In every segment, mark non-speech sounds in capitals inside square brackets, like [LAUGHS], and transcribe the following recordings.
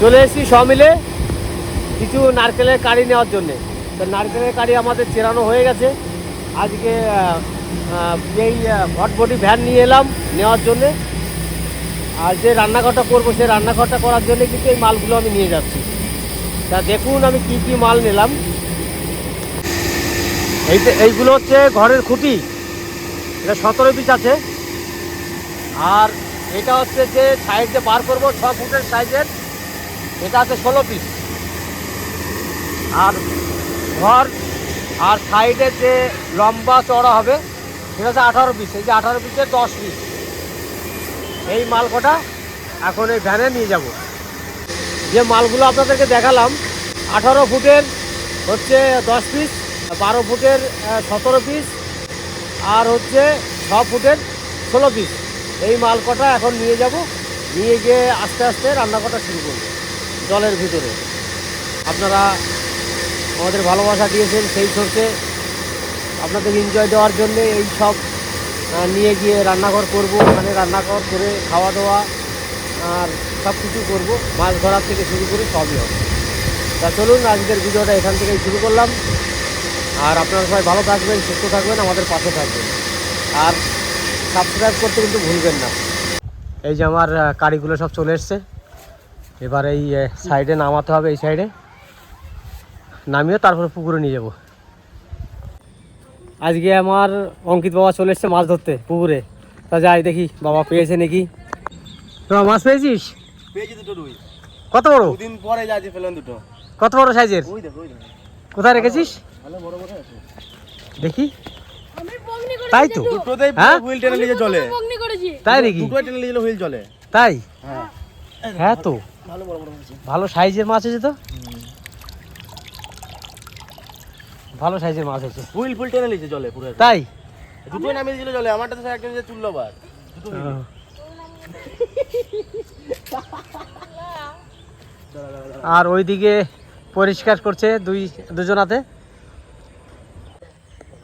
চলে এসেছি সব মিলে কিছু নারকেলের কাড়ি নেওয়ার জন্যে। তো নারকেলের কাড়ি আমাদের চেরানো হয়ে গেছে। আজকে এই ভটভটি ভ্যান নিয়ে এলাম নেওয়ার জন্যে। আর যে রান্নাঘরটা করব সেই রান্নাঘরটা করার জন্য কিন্তু এই মালগুলো আমি নিয়ে যাচ্ছি। তা দেখুন আমি কি কি মাল নিলাম। এই এইগুলো হচ্ছে ঘরের খুঁটি। এটা সতেরো পিস আছে। আর এটা হচ্ছে যে সাইড যে বার করব, ছ ফুটের সাইজের এটা আছে ষোলো পিস আর ঘর, আর সাইডে যে লম্বা চড়া হবে, সেটা হচ্ছে আঠারো পিস এই যে আঠারো পিসে দশ পিস এই মাল কটা এখন এই ভ্যানে নিয়ে যাব। যে মালগুলো আপনাদেরকে দেখালাম, আঠারো ফুটের হচ্ছে দশ পিস বারো ফুটের সতেরো পিস আর হচ্ছে ছ ফুটের ষোলো পিস এই মাল কটা এখন নিয়ে যাব। নিয়ে গিয়ে আস্তে আস্তে রান্না করা শুরু করব। জলের ভিতরে। আপনারা আমাদের ভালোবাসা দিয়েছেন সেই সরষে আপনাদের এনজয় দেওয়ার জন্য এই সব নিয়ে গিয়ে রান্নাঘর করব, ওখানে রান্নাঘর করে খাওয়া দাওয়া আর সব কিছু করব। মাছ ধরার থেকে শুরু করে সবই হবে। তা চলুন, আজকের ভিডিওটা এখান থেকেই শুরু করলাম। আর আপনারা সবাই ভালো থাকবেন, সুস্থ থাকবেন, আমাদের পাশে থাকবেন। আর সাবস্ক্রাইব করতে কিন্তু ভুলবেন না। এই যে আমার কারিগুলো সব চলে এসছে। এবার এই সাইডে নামাতে হবে এই সাইডে নামিয়ে তারপরে পুকুরে নিয়ে যাব। আজকে আমার অঙ্কিত বাবা চলে এসছে মাছ ধরতে পুকুরে। তা যাই দেখি বাবা পেয়েছে নাকি? মাছ পেয়েছিস? পেয়েছি দুটো রুই। কত বড়? দুদিন পরে যাচ্ছে ফেলেন দুটো। কত বড় সাইজের? ওই দেখো ওই দেখো। কোথায় রেখেছিস? ভালো বড় বড় আছে? দেখি। আমি বগনি করেছি তাই তো? দুটোতেই হ্যাঁ? হুইল টেনে নিয়ে চলে। তাই নাকি? দুটোই টেনে নিয়ে হুইল চলে। তাই? হ্যাঁ। হ্যাঁ তো। ভালো বড় বড় হয়েছে। ভালো সাইজের মাছ আছে তো? ভালো সাইজের মাছ আছে। হুইল ফুল টেনে নিয়েছে জলে পুরো তাই? দুটোই নামিয়ে দিয়েছিল জলে আমারটা তো একজন যে তুললো বার দুটো। আর ওইদিকে পরিষ্কার করছে দুই দুজনাতে।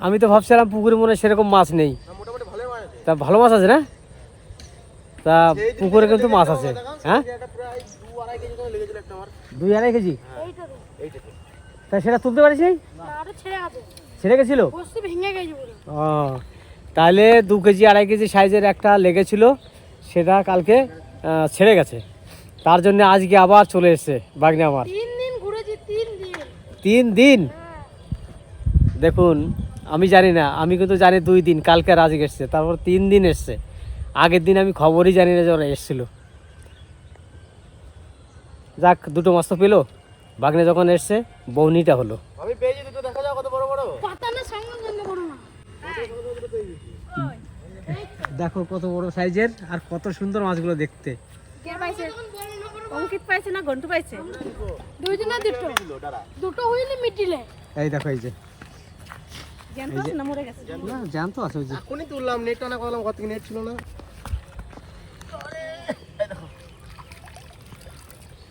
আমি তো ভাবছিলাম পুকুরে মনে সেরকম মাছ নেই। তা ভালো মাছ আছে না? তা পুকুরে কিন্তু মাছ আছে। হ্যাঁ? দুই আড়াই কেজি? তো। সেটা তুলতে পারিস ছেড়ে আছে। গেছিল? ও তাহলে দু কেজি আড়াই কেজি সাইজের একটা লেগেছিল সেটা কালকে ছেড়ে গেছে। তার জন্য আজকে আবার চলে এসছে বাগনি আমার। তিন দিন ঘুরেছি তিন দিন। তিন দিন? হ্যাঁ। দেখুন আমি জানি না আমি কিন্তু জানি দুই দিন কালকে আজকে এসছে তারপর তিন দিন এসছে। আগের দিন আমি খবরই জানি না যে ওরা এসছিল। যাক দুটো মাছ তো পেল। বাগনে যখন এসছে বৌনিটা হলো। আমি পেয়েছি দুটো দেখা যাও কত বড় বড়। পাতানের সঙ্গে সঙ্গে বড় না। দেখো কত বড় সাইজের আর কত সুন্দর মাছগুলো দেখতে। কে পাইছে? অঙ্কিত পাইছে না ঘন্টু পাইছে? দুইজনে দুটো। দুটো হইলে মিটিলে। এই দেখো এই যে। পাস না মরে গেছে। না জানতো আছে ওই যে। এখনই তুললাম নেট টানা করলাম কত নেট ছিল না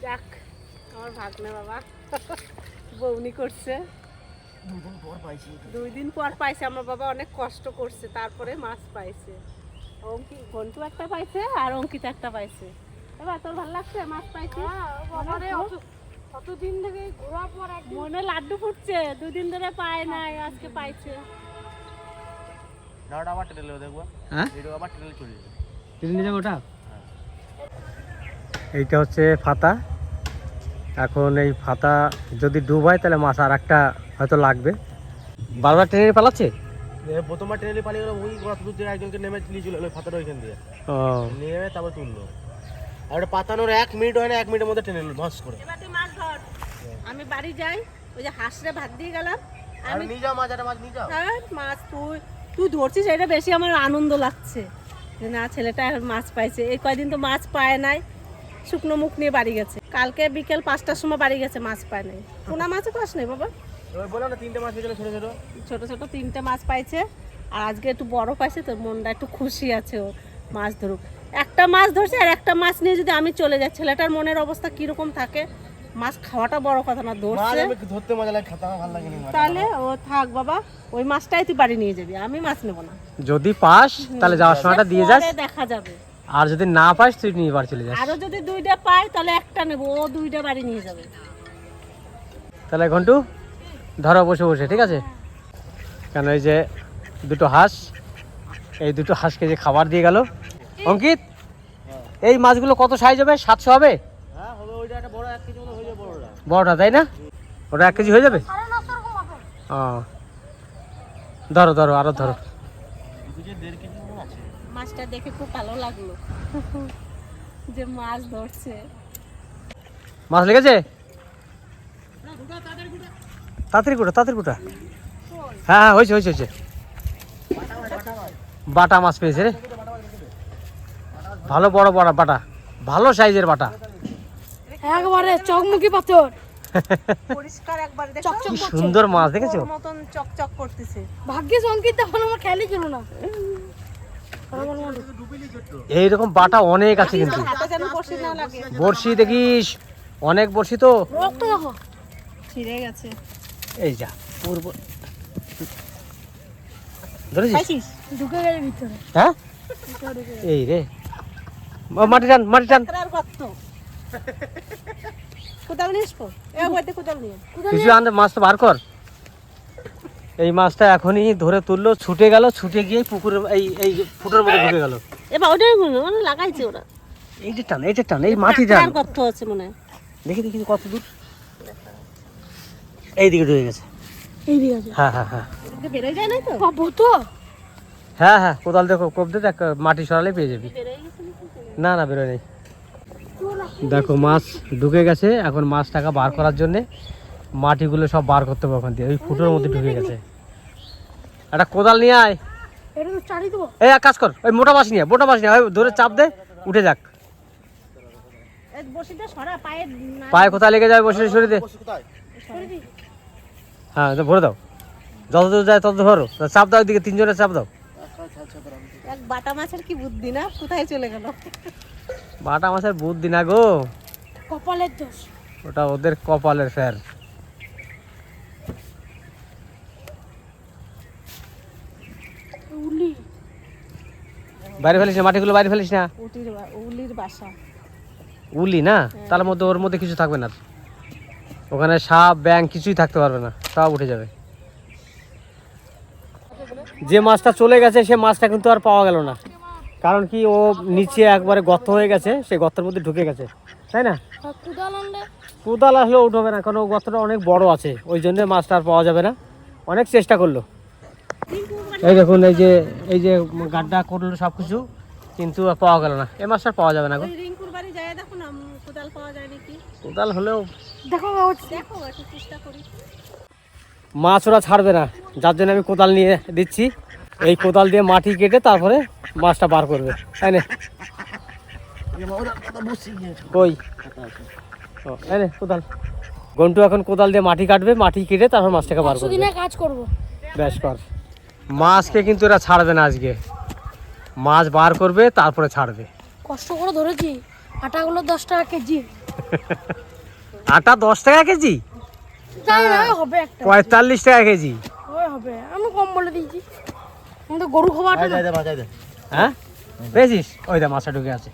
যাক আমার ভাগ্নে বাবা। বৌনি করছে। দুই দিন পর পাইছে। আমার বাবা অনেক কষ্ট করছে তারপরে মাছ পাইছে। অঙ্কি ঘন্টু একটা পাইছে আর অঙ্কিত একটা পাইছে। এবার তোর ভালো লাগছে? মাছ পাইছে? কতদিন থেকে ঘোরার পর মনে লাড্ডু ফুটছে। দুদিন ধরে পায় নাই আজকে পাইছে। আবার দেখব। হ্যাঁ? এটা আবার টেনে চলে যাবে। টেনে নিয়ে ওটা? এইটা হচ্ছে ফাতা। এখন এই ফাতা যদি ডুবায় তাহলে মাছ আর একটা হয়তো লাগবে। বারবার টেনে পালাচ্ছে? প্রথমবার টেনে পানি গেলো ওই কত দূর থেকে একজনকে নেমে নিয়েছিল ওই ফাতাটা ওইখান দিয়ে। নেমে তারপর তুললো। আর ওটা পাতানোর এক মিনিট হয় না এক মিনিটের মধ্যে করে। ধর। আমি বাড়ি যাই ওই যে হাঁসরে ভাত দিয়ে গেলাম। আর নিয়ে যাও মাছ একটা মাছ নিয়ে যাও। আর মাছ তুই তুই ধরছিস এটা বেশি আমার আনন্দ লাগছে। যে না ছেলেটা মাছ পাইছে। এই কয়দিন তো মাছ পায় নাই। শুকনো মুখ নিয়ে বাড়ি গেছে। কালকে বিকেল পাঁচটার সময় বাড়ি গেছে মাছ পায় নাই। পোনা মাছও পাস নাই বাবা? ওই বলো না তিনটে মাছ পেয়েছিল ছোট ছোট। ছোট ছোট তিনটে মাছ পাইছে আর আজকে একটু বড় পাইছে তোর মনটা একটু খুশি আছে ও মাছ ধরুক। একটা মাছ ধরছে আর একটা মাছ নিয়ে যদি আমি চলে যাই ছেলেটার মনের অবস্থা কীরকম থাকে? মাছ খাওয়াটা বড় কথা না মাছ ধরছে ধরতে মজা লাগে খেতে ভালো লাগেনি তাহলে ও থাক বাবা ওই মাছটাই তুই বাড়ি নিয়ে যাবি আমি মাছ নেব না। যদি পাস তাহলে যাওয়ার সময়টা দিয়ে যাস। দেখা যাবে। আর যদি না পাস তুই নিয়ে বাড়ি চলে যাস। আরও যদি দুইটা পাই তাহলে একটা নেব। ও দুইটা বাড়ি নিয়ে যাবে। তাহলে ঘন্টু ধরো বসে বসে ঠিক আছে? কেন এই যে দুটো হাঁস এই দুটো হাঁসকে যে খাবার দিয়ে গেল। অঙ্কিত এই মাছগুলো কত সাইজ হবে? সাতশো হবে? হ্যাঁ হবে ওইটা একটা বড় এক কেজি মতো যাবে বড়টা। বড়টা তাই না? ওটা এক কেজি হয়ে যাবে? ও। ধরো ধরো আরও ধরো দু কেজি দেড় কেজি মতো আছে মাছটা দেখে খুব ভালো লাগল। যে মাছ ধরছে। মাছ লেগেছে? হ্যাঁ হ্যাঁ হয়েছে হয়েছে হয়েছে। বাটা মাছ পেয়েছে রে। ভালো বড় বড় বাটা ভালো সাইজের বাটা। একবারে চকমুখী পাথর। পরিষ্কার একবার কি সুন্দর মাছ দেখেছ? মতন চকচক করতেছে। ভাগ্যে সংকিত তখন আমার খেয়ালই ছিল না। এইরকম বাটা অনেক আছে কিন্তু। বড়শি দেখিস? অনেক বড়শি তো। এই যা পূর্ব। ধরেছিস? হ্যাঁ? এই রে। মাটি টান টান। কিছু আনতে মাছটা বার কর। এই মাছটা এখনই ধরে তুললো ছুটে গেল ছুটে গিয়ে পুকুরের এই এই ফুটের মধ্যে ঢুকে গেল। এবার মানে লাগাইছে ওরা। এই যে টান এই যে টান এই মাটি টান। কত আছে মনে হয়। দেখি দেখি কত দূর। এই দিকে ঢুকে গেছে। এই দিকে আছে। হ্যাঁ হ্যাঁ হ্যাঁ। বেরোয় যায় না তো? তো। হ্যাঁ হ্যাঁ কোদাল দেখো কোপ দিয়ে দেখ মাটি সরালে পেয়ে যাবি। বেরোয় গেছে নাকি? না না বেরোয় নেই। দেখো মাছ ঢুকে গেছে। এখন মাছটাকে বার করার জন্য মাটিগুলো সব বার করতে হবে ওখান দিয়ে। ওই ফুটোর মধ্যে ঢুকে গেছে। একটা কোদাল নিয়ে আয়। এই এক কাজ কর ওই মোটা মাছ নিয়ে মোটা মাছ নিয়ে ওই ধরে চাপ দে উঠে যাক। এই বসিটা সরা পায়ে কোথায় লেগে যায় বসে সরে দে। হ্যাঁ তো ভরে দাও। যত দূর যায় তত ধরো। চাপ দাও দিকে তিনজনের চাপ দাও। আচ্ছা আচ্ছা আচ্ছা। এক বাটা মাছের কি বুদ্ধি না? কোথায় চলে গেল? বাটা মাছের বুদ্ধি না গো। কপালের দোষ। ওটা ওদের কপালের ফের। বাইরে ফেলিস না মাটিগুলো বাইরে ফেলিস না? উলির বাসা। উলি না? তার মধ্যে ওর মধ্যে কিছু থাকবে না। ওখানে সাপ ব্যাং কিছুই থাকতে পারবে না সব উঠে যাবে। যে মাছটা চলে গেছে সে মাছটা কিন্তু আর পাওয়া গেল না। কারণ কি ও নিচে একবারে গর্ত হয়ে গেছে সেই গর্তের মধ্যে ঢুকে গেছে। তাই না? কোদাল আসলেও উঠবে না কারণ ও গর্তটা অনেক বড় আছে। ওই জন্য মাছটা আর পাওয়া যাবে না। অনেক চেষ্টা করল। এই দেখুন এই যে এই যে গাড্ডা করল সব কিছু কিন্তু আর পাওয়া গেল না। এই মাছটা আর পাওয়া যাবে না গো। কোদাল পাওয়া যায় নাকি? কোদাল হলেও দেখো বাবা, দেখো একটু চেষ্টা করি। মাছ ওরা ছাড়বে না। যার জন্য আমি কোদাল নিয়ে দিচ্ছি। এই কোদাল দিয়ে মাটি কেটে তারপরে মাছটা বার করবে। তাই না। কই? ও, এই কোদাল। গন্টু এখন কোদাল দিয়ে মাটি কাটবে মাটি কেটে তারপর মাছটাকে বার করবে। দিনে কাজ করব। বেশ কর। মাছকে কিন্তু এরা ছাড়বে না আজকে। মাছ বার করবে তারপরে ছাড়বে। কষ্ট করে ধরেছি। আটাগুলো দশ টাকা কেজি। [LAUGHS] আটা দশ টাকা কেজি? হবে একটা। পঁয়তাল্লিশ টাকা কেজি। হবে আমি কম বলে দিয়েছি। আমি তো গরু খাবার হ্যাঁ? পেয়েছিস? ওই দা মাছটা ঢুকে আছে।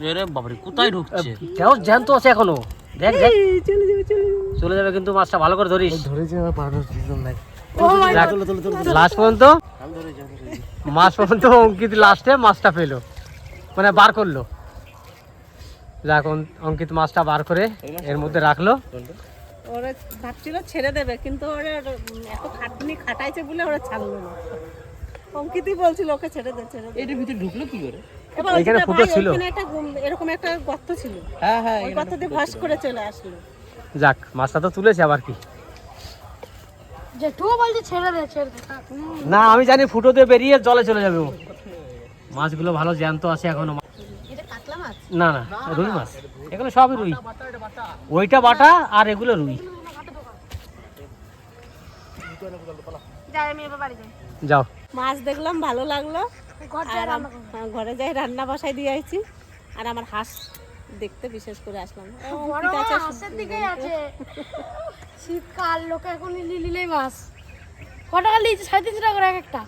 এরে বাবারে কোথায় ঢুকছে? কেউ জ্যান্ত আছে এখনও। দেখ দেখ। চলে যাবে চলে যাবে। চলে যাবে কিন্তু মাছটা ভালো করে ধরিস। ধরেছি আমার পাড়ার সিজন নাই লাস্ট পর্যন্ত? ধরেছি মাছ পর্যন্ত অঙ্কিত লাস্টে মাছটা পেল মানে বার করল। যাক অঙ্কিত মাছটা বার করে এর মধ্যে রাখল। ওরা ভাবছিল ছেড়ে দেবে কিন্তু ওরা এত খাটনি খাটাইছে বলে ওরা ছাড়লো না। অঙ্কিতই বলছিল ওকে ছেড়ে দে ছেড়ে দে। এটার ভিতরে ঢুকলো কি করে? এখানে ফুটো ছিল। একটা এরকম একটা গর্ত ছিল। হ্যাঁ হ্যাঁ ওই গর্ত দিয়ে ভাস করে চলে আসলো। যাক মাছটা তো তুলেছে আবার কি। জেঠুও বলছে ছেড়ে দে ছেড়ে দে না আমি জানি ফুটো দিয়ে বেরিয়ে জলে চলে যাবে ও। মাছগুলো ভালো জ্যান্ত আছে এখনও। এটা কাতলা মাছ? না না রুই মাছ। এগুলো সবই রুই। ওইটা বাটা আর এগুলো রুই। যাই আমি এবার বাড়ি যাই। যাও। মাছ দেখলাম ভালো লাগল। আর হ্যাঁ, ঘরে যাই রান্না বসাই দিয়ে আইছি। আর আমার হাঁস দেখতে বিশেষ করে আসলাম। আছে। শীতকাল লোকে এখন লিলিলেই মাছ। ক টাকা সাড়ে তিনশো টাকা করে এক একটা।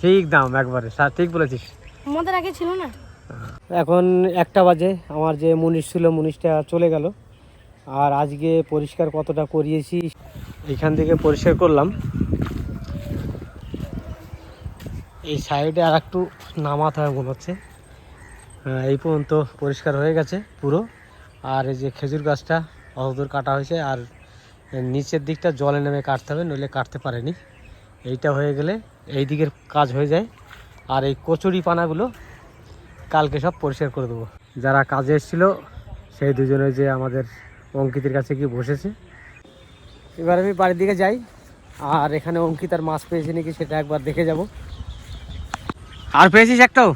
ঠিক দাম একবারে ঠিক বলেছিস। আমাদের আগে ছিল না? এখন একটা বাজে আমার যে মুনিশ ছিল মুনিশটা চলে গেল। আর আজকে পরিষ্কার কতটা করিয়েছি এইখান থেকে পরিষ্কার করলাম। এই সাইডে আর একটু নামাতে হবে মনে হচ্ছে এই পর্যন্ত পরিষ্কার হয়ে গেছে পুরো। আর এই যে খেজুর গাছটা অতদূর কাটা হয়েছে আর নিচের দিকটা জলে নেমে কাটতে হবে নইলে কাটতে পারেনি। এইটা হয়ে গেলে এই দিকের কাজ হয়ে যায়। আর এই কচুরি পানাগুলো কালকে সব পরিষ্কার করে দেবো। যারা কাজে এসেছিল সেই দুজনে যে আমাদের অঙ্কিতের কাছে গিয়ে বসেছে। এবার আমি বাড়ির দিকে যাই। আর এখানে অঙ্কিত আর মাছ পেয়েছে নাকি সেটা একবার দেখে যাব। আর পেয়েছিস একটাও?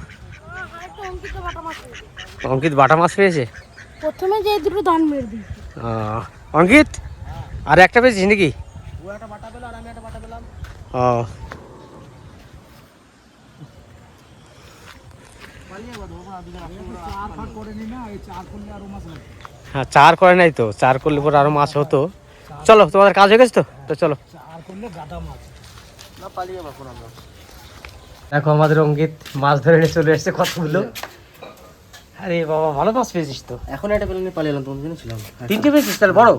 অঙ্কিত বাটা মাছ পেয়েছে। প্রথমে যে দুটো দান মেরে দিই অঙ্কিত? আর একটা পেয়েছিস নাকি? ও। একটা বাটা পেল আর আমি একটা বাটা পেলাম ও হ্যাঁ চার করে নাই তো চার করলে পরে আরও মাছ হতো। চলো তোমাদের কাজ হয়ে গেছে তো? তো চলো। দেখো আমাদের অঙ্কিত মাছ ধরে নিয়ে চলে এসেছে কতগুলো। আরে বাবা ভালো মাছ পেয়েছিস তো। এখন একটা পেলে নিয়ে পালিয়ে এলাম তোমার জন্য ছিলাম। তিনটে পেয়েছিস তাহলে বড়?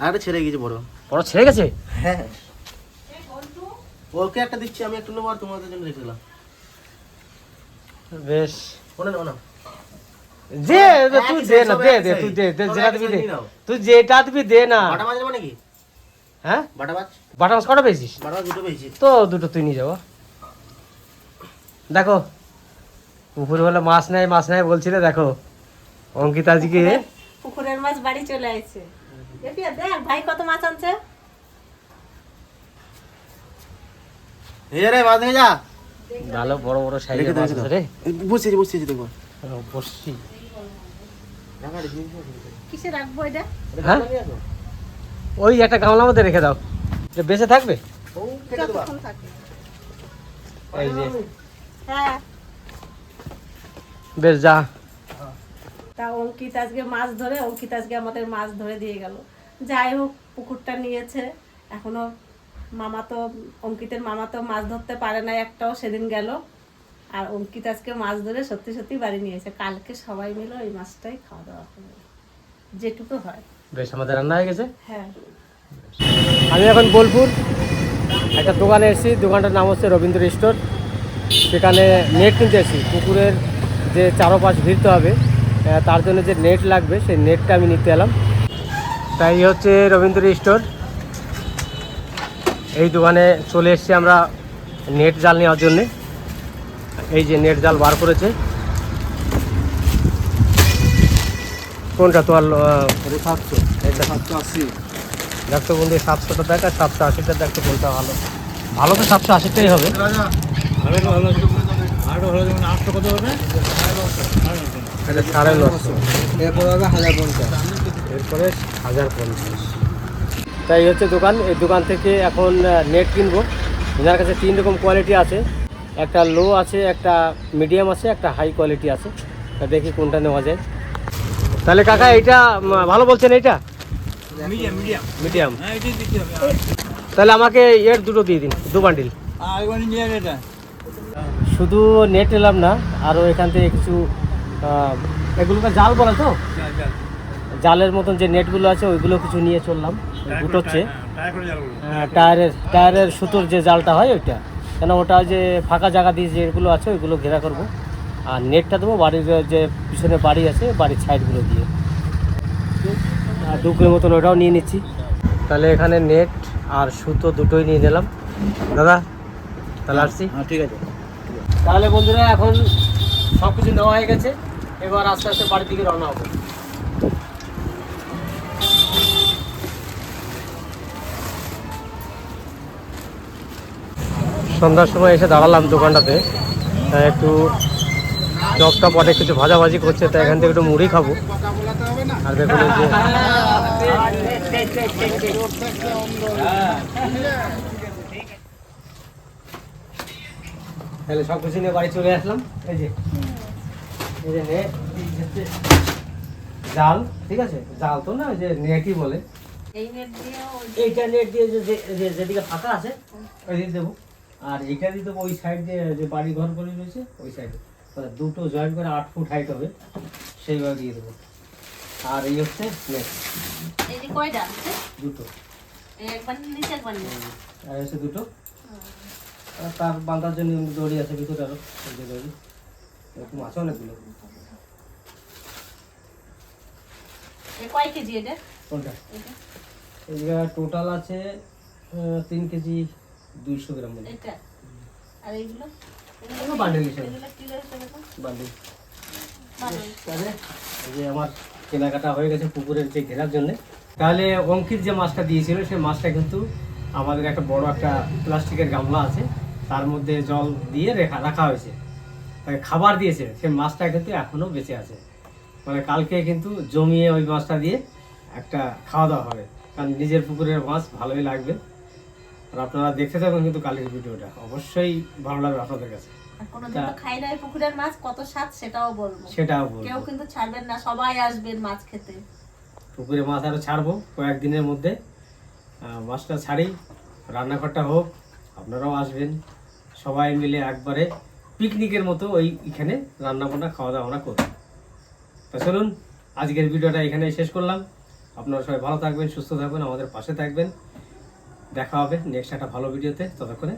আর একটা ছেড়ে গিয়েছে বড়। বড় ছেড়ে গেছে? হ্যাঁ ওকে একটা দিচ্ছি আমি একটু নেব আর তোমাদের জন্য রেখে দিলাম। বেশ। মনে না তুই দে না দে দে তুই দে দে যেটা দিবি দে। তুই যেটা দিবি দে না। বাটা মাছ হ্যাঁ? বাটা মাছ বাটা মাছ কটা পেয়েছিস? বাটা মাছ দুটো পেয়েছি। তো দুটো তুই নিয়ে যাব। দেখো পুকুরবেলা মাছ নেয় মাছ নেয় বলছিলে দেখো। অঙ্কিত আজকে পুকুরের মাছ বাড়ি চলে আসছে দেখ ভাই কত মাছ আনছে। রে মাছ নিয়ে যা। ভালো বড় বড় সাইজের মাছ রে। বসেছি বসেছি দেখো বসছি। কিসে রাখব এটা? হ্যাঁ? ওই একটা গামলার মধ্যে রেখে দাও। এটা বেঁচে থাকবে? এই যে। হ্যাঁ। বেশ যা। তা অঙ্কিত আজকে মাছ ধরে অঙ্কিত আজকে আমাদের মাছ ধরে দিয়ে গেল। যাই হোক পুকুরটা নিয়েছে। এখনও মামা তো অঙ্কিতের মামা তো মাছ ধরতে পারে না একটাও সেদিন গেল। আর অঙ্কিত আজকে মাছ ধরে সত্যি সত্যি বাড়ি নিয়েছে। কালকে সবাই মিলে ওই মাছটাই খাওয়া দাওয়া করবে। যেটুকু হয়। বেশ আমাদের রান্না হয়ে গেছে? হ্যাঁ। আমি এখন বোলপুর। একটা দোকানে এসেছি। দোকানটার নাম হচ্ছে রবীন্দ্র স্টোর। সেখানে নেট কিনতে এসেছি। পুকুরের যে চারোপাশ ভিড়তে হবে তার জন্য যে নেট লাগবে সেই নেটটা আমি নিতে এলাম। তাই হচ্ছে রবীন্দ্র স্টোর। এই দোকানে চলে এসেছি আমরা নেট জাল নেওয়ার জন্যে। এই যে নেট জাল বার করেছে। কোনটা তোমার আহ, সাতশো। এটা সাতশো আশি। দেখতো বন্ধু সাতশোটা দেখ আর সাতশো আশিটা দেখতো কোনটা ভালো। ভালো তো সাতশো আশিটাই হবে? এটা সাড়ে নশো এরপর হবে হাজার পঞ্চাশ। এরপরে হাজার পঞ্চাশ। তাই হচ্ছে দোকান। এই দোকান থেকে এখন নেট কিনবো। এনার কাছে তিন রকম কোয়ালিটি আছে। একটা লো আছে একটা মিডিয়াম আছে একটা হাই কোয়ালিটি আছে। তা দেখি কোনটা নেওয়া যায়। তাহলে কাকা এইটা ভালো বলছেন এইটা? মিডিয়াম তাহলে আমাকে এর দুটো দিয়ে দিন দু বান্ডিল শুধু নেট এলাম না আরও এখান থেকে কিছু এগুলোকে জাল বলে তো? জালের মতন যে নেটগুলো আছে ওইগুলো কিছু নিয়ে চললাম গুটোচ্ছে। হ্যাঁ, টায়ারের টায়ারের সুতোর যে জালটা হয় ওইটা। কেন ওটা যে ফাঁকা জায়গা দিয়ে যেগুলো আছে ওইগুলো ঘেরা করব। আর নেটটা দেবো বাড়ির যে পিছনে বাড়ি আছে বাড়ির সাইডগুলো দিয়ে। আর দু কিলো মতন ওটাও নিয়ে নিচ্ছি। তাহলে এখানে নেট আর সুতো দুটোই নিয়ে নিলাম। দাদা তাহলে আসছি। হ্যাঁ ঠিক আছে। তাহলে বন্ধুরা এখন সব কিছু নেওয়া হয়ে গেছে। এবার আস্তে আস্তে বাড়ির দিকে রওনা হব। সন্ধ্যার সময় এসে দাঁড়ালাম দোকানটাতে একটু চপটা পটে কিছু ভাজাভাজি করছে, তাই এখান থেকে একটু মুড়ি খাব। আর দেখুন যে তাহলে সব কিছু নিয়ে বাড়ি চলে আসলাম। এই যে। এই যে নেট জাল ঠিক আছে? জাল তো না ওই যে নেটই বলে। নেট এইটা নেট দিয়ে যে যেদিকে ফাঁকা আছে ওই দিকে দেবো। আর এইটা দিয়ে দেবো ওই সাইড দিয়ে যে বাড়ি ঘর করে রয়েছে ওই সাইডে দুটো জয়েন্ট করে আট ফুট হাইট হবে সেইভাবে দিয়ে দেবো। আর এই হচ্ছে কয়টা দুটো। আর হচ্ছে দুটো। তার বাঁধার জন্য দড়ি আছে ভিতরে আরও। দড়ি। এরকম আছে অনেকগুলো। কয় কেজি এটা? কোনটা? এটা। টোটাল আছে তিন কেজি দুইশো গ্রাম এটা। আর এইগুলো? হিসেবে? বান্ডিল যে আমার কেনাকাটা হয়ে গেছে পুকুরের যে ঘেরার জন্য। তাহলে অঙ্কিত যে মাছটা দিয়েছিল সেই মাছটা কিন্তু আমাদের একটা বড় একটা প্লাস্টিকের গামলা আছে। তার মধ্যে জল দিয়ে রেখা রাখা হয়েছে। তাকে খাবার দিয়েছে সেই মাছটা কিন্তু এখনও বেঁচে আছে। মানে কালকে কিন্তু জমিয়ে ওই মাছটা দিয়ে একটা খাওয়া দাওয়া হবে। কারণ নিজের পুকুরের মাছ ভালোই লাগবে। আর আপনারা দেখতে থাকবেন কিন্তু কালকের ভিডিওটা। অবশ্যই ভালো লাগবে আপনাদের কাছে। আর পুকুরের মাছ কত স্বাদ সেটাও বলব। সেটাও কেউ কিন্তু ছাড়বেন না সবাই আসবেন মাছ খেতে। পুকুরে মাছ আরও ছাড়বো কয়েকদিনের মধ্যে। মাছটা ছাড়ি রান্নাঘরটা হোক আপনারাও আসবেন। সবাই মিলে একবারে পিকনিকের মতো ওই এখানে রান্না বান্না খাওয়া দাওয়া আমরা তা চলুন, আজকের ভিডিওটা এখানে শেষ করলাম। আপনারা সবাই ভালো থাকবেন, সুস্থ থাকবেন, আমাদের পাশে থাকবেন। দেখা হবে নেক্সট একটা ভালো ভিডিওতে। ততক্ষণে